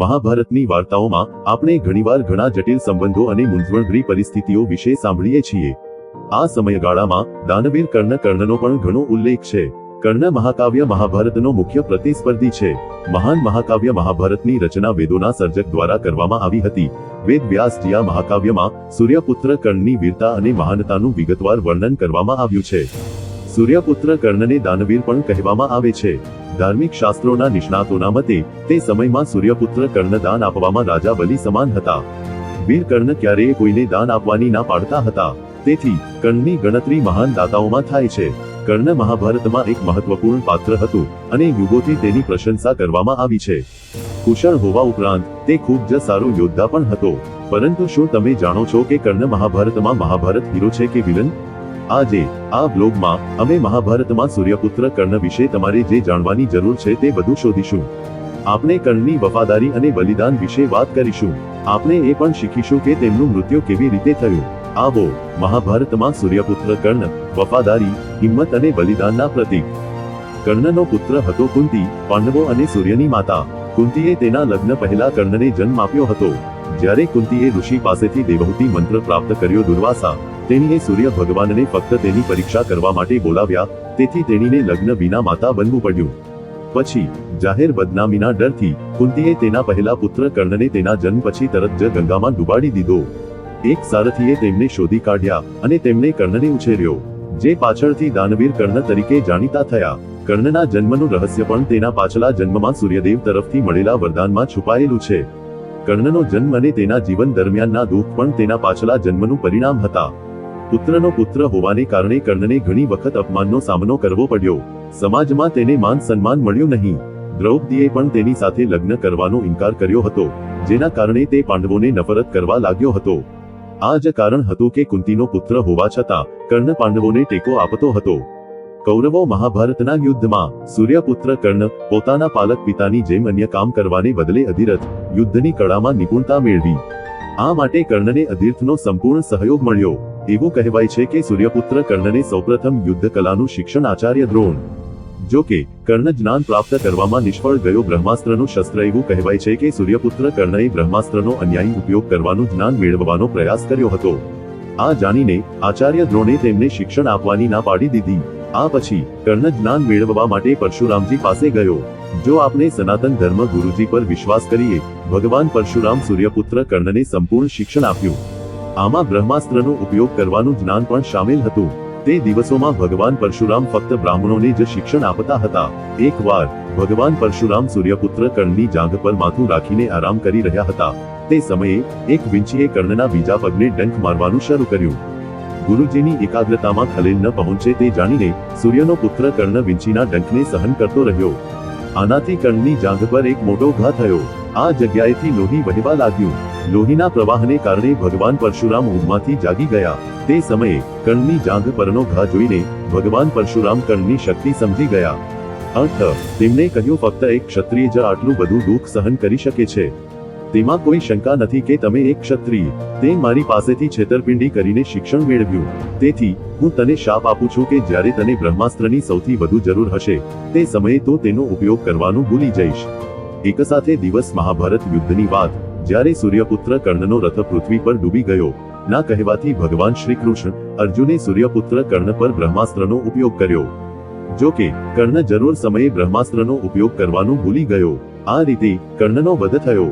મહાભારતની વાર્તાઓમાં આપણે ઘણીવાર ઘણા જટિલ સંબંધો અને મૂંઝવણભરી પરિસ્થિતિઓ વિશે સાંભળીએ છીએ. આ સમયગાળામાં દાનવીર કર્ણ કર્ણનો પણ ઘણો ઉલ્લેખ છે. કર્ણ મહાકાવ્ય મહાભારતનો મુખ્ય પ્રતિસ્પર્ધી છે. મહાન મહાકાવ્ય મહાભારતની રચના વેદોના સર્જક દ્વારા કરવામાં આવી હતી. વેદ વ્યાસજી મહાકાવ્યમાં સૂર્યપુત્ર કર્ણની વીરતા અને મહાનતાનું વિગતવાર વર્ણન કરવામાં આવ્યું છે. સૂર્યપુત્ર કર્ણને દાનવીર પણ કહેવામાં આવે છે. ધાર્મિક શાસ્ત્રોના નિષ્ણાતોના મતે, તે સમયમાં સૂર્યપુત્ર કર્ણ દાન આપવામાં રાજા બલિ સમાન હતા. વીર કર્ણ ક્યારેય કોઈને દાન આપવાની ના પાડતા હતા. તેથી, કર્ણની ગણતરી મહાન દાતાઓમાં થાય છે. કર્ણ મહાભારતમાં એક મહત્વપૂર્ણ પાત્ર હતું અને યુગોથી તેની પ્રશંસા કરવામાં આવી છે. કુશળ હોવા ઉપરાંત, તે ખૂબ જ સારો યોદ્ધા પણ હતો. પરંતુ શું તમે જાણો છો કે કર્ણ મહાભારતમાં મહાભારત હીરો છે કે વિલન? આજે, આ બ્લોગમાં, અમે મહાભારતમાં સૂર્યપુત્ર કર્ણ વિશે તમારે જે જાણવાની જરૂર છે તે બધું શોધીશું. આપણે કર્ણની વફાદારી અને બલિદાન વિશે વાત કરીશું. આપણે એ પણ શીખીશું કે તેમનું મૃત્યુ કેવી રીતે થયું. આવો, મહાભારતમાં સૂર્યપુત્ર કર્ણ, વફાદારી, હિંમત અને બલિદાનના પ્રતીક. કર્ણનો પુત્ર હતો કુંતી, પાંડવો અને સૂર્યની માતા. કુંતીએ તેના લગ્ન પહેલા કર્ણને જન્મ આપ્યો હતો. જ્યારે કુંતીએ ઋષિ પાસેથી દેવહૂતિ મંત્ર પ્રાપ્ત કર્યો દુર્વાસા. તેણીએ સૂર્ય ભગવાનને ફક્ત તેની પરીક્ષા કરવા માટે બોલાવ્યા, તેથી તેણીને લગ્ન વિના માતા બનવું પડ્યું. પછી, જાહેર બદનામીના ડરથી, કુંતીએ તેના પહેલા પુત્ર કર્ણને તેના જન્મ પછી તરત જ ગંગામાં ડુબાડી દીધો. એક સારથીએ તેમને શોધી કાઢ્યા અને તેમને કર્ણને ઉછેર્યો, જે પાછળથી દાનવીર કર્ણ તરીકે જાણીતા થયા. કર્ણના જન્મનું રહસ્ય પણ તેના પાછલા જન્મમાં સૂર્યદેવ તરફથી મળેલા વરદાનમાં છુપાયેલું છે. કર્ણનો જન્મ અને તેના જીવન દરમિયાનના દુઃખ પણ તેના પાછલા જન્મનું પરિણામ હતા. પુત્રનો પુત્ર હોવાને કારણે કર્ણને ઘણી વખત અપમાનનો સામનો કરવો પડ્યો. સમાજમાં તેને માન સન્માન મળ્યું નહીં. દ્રૌપદીએ પણ તેની સાથે લગ્ન કરવાનો ઇનકાર કર્યો હતો, જેના કારણે તે પાંડવોને નફરત કરવા લાગ્યો હતો. આ જ કારણ હતું કે કુંતીનો પુત્ર હોવા છતાં, કર્ણ પાંડવોને ટેકો આપતો હતો. કૌરવો મહાભારતના યુદ્ધમાં, સૂર્યપુત્ર કર્ણ, પોતાના પાલક પિતાની જેમ અન્ય કામ કરવાને બદલે અધિરથ, યુદ્ધની કળામાં નિપુણતા મેળવી. આ માટે કર્ણને અધિરથનો સંપૂર્ણ સહયોગ મળ્યો. એવું કહેવાય છે કે સૂર્યપુત્ર કર્ણને સૌપ્રથમ યુદ્ધ કલાનું શિક્ષણ આચાર્ય દ્રોણ. જો કે, કર્ણ જ્ઞાન પ્રાપ્ત કરવામાં નિષ્ફળ ગયો બ્રહ્માસ્ત્રનું શસ્ત્ર એવું કહેવાય છે કે સૂર્યપુત્ર કર્ણએ બ્રહ્માસ્ત્રનો અન્યાયી ઉપયોગ કરવાનું જ્ઞાન મેળવવાનો પ્રયાસ કર્યો હતો. આ જાણીને આચાર્ય દ્રોણે તેમને શિક્ષણ આપવાની ના પાડી દીધી. આ પછી, કર્ણ જ્ઞાન મેળવવા માટે પરશુરામજી પાસે ગયો. જો આપણે સનાતન ધર્મ ગુરુજી પર વિશ્વાસ કરીએ, ભગવાન પરશુરામ સૂર્યપુત્ર કર્ણને સંપૂર્ણ શિક્ષણ આપ્યું. આમાં બ્રહ્માસ્ત્રનો ઉપયોગ કરવાનું જ્ઞાન પણ સામેલ હતું. તે દિવસોમાં ભગવાન પરશુરામ ફક્ત બ્રાહ્મણોને જ શિક્ષણ આપતા હતા. એકવાર ભગવાન પરશુરામ સૂર્યપુત્ર કર્ણની જાંઘ પર માથું રાખીને આરામ કરી રહ્યા હતા. તે સમયે, એક વિંચીએ કર્ણના બીજા પગને ડંખ મારવાનું શરૂ કર્યું. ગુરુજીની એકાગ્રતામાં ખલેલ ન પહોંચે તે જાણીને, સૂર્યનો પુત્ર કર્ણ વિંચીના ડંખને સહન કરતો રહ્યો. આનાથી કર્ણની જાંઘ પર એક મોટો ઘા થયો. આ જગ્યાએથી લોહી વહેવા લાગ્યું. લોહીના પ્રવાહને કારણે ભગવાન પરશુરામ ઊંઘમાંથી જાગી ગયા. તે સમયે કર્ણની જાંઘ પરનો ઘા જોઈને ભગવાન પરશુરામ કર્ણની શક્તિ સમજી ગયા. અર્થ તેમણે કહ્યું, ફક્ત એક ક્ષત્રિય જ આટલું બધું દુઃખ સહન કરી શકે છે. તેમાં કોઈ શંકા નથી કે તમે એક ક્ષત્રિય. તે મારી પાસેથી છેતરપિંડી કરીને શિક્ષણ મેળવ્યું. તેથી, હું તને શાપ આપું છું કે જ્યારે તને બ્રહ્માસ્ત્રની સૌથી વધુ જરૂર હશે, તે સમયે તો તેનો ઉપયોગ કરવાનું ભૂલી જઈશ. એક સાથે દિવસ મહાભારત યુદ્ધની વાત. જ્યારે સૂર્યપુત્ર કર્ણનો રથ પૃથ્વી પર ડૂબી ગયો, ના કહેવાથી ભગવાન શ્રી કૃષ્ણ અર્જુને સૂર્યપુત્ર કર્ણ પર બ્રહ્માસ્ત્રનો ઉપયોગ કર્યો. જો કે, કર્ણ જરૂર સમયે બ્રહ્માસ્ત્રનો ઉપયોગ કરવાનું ભૂલી ગયો. આ રીતે કર્ણનો વધ થયો.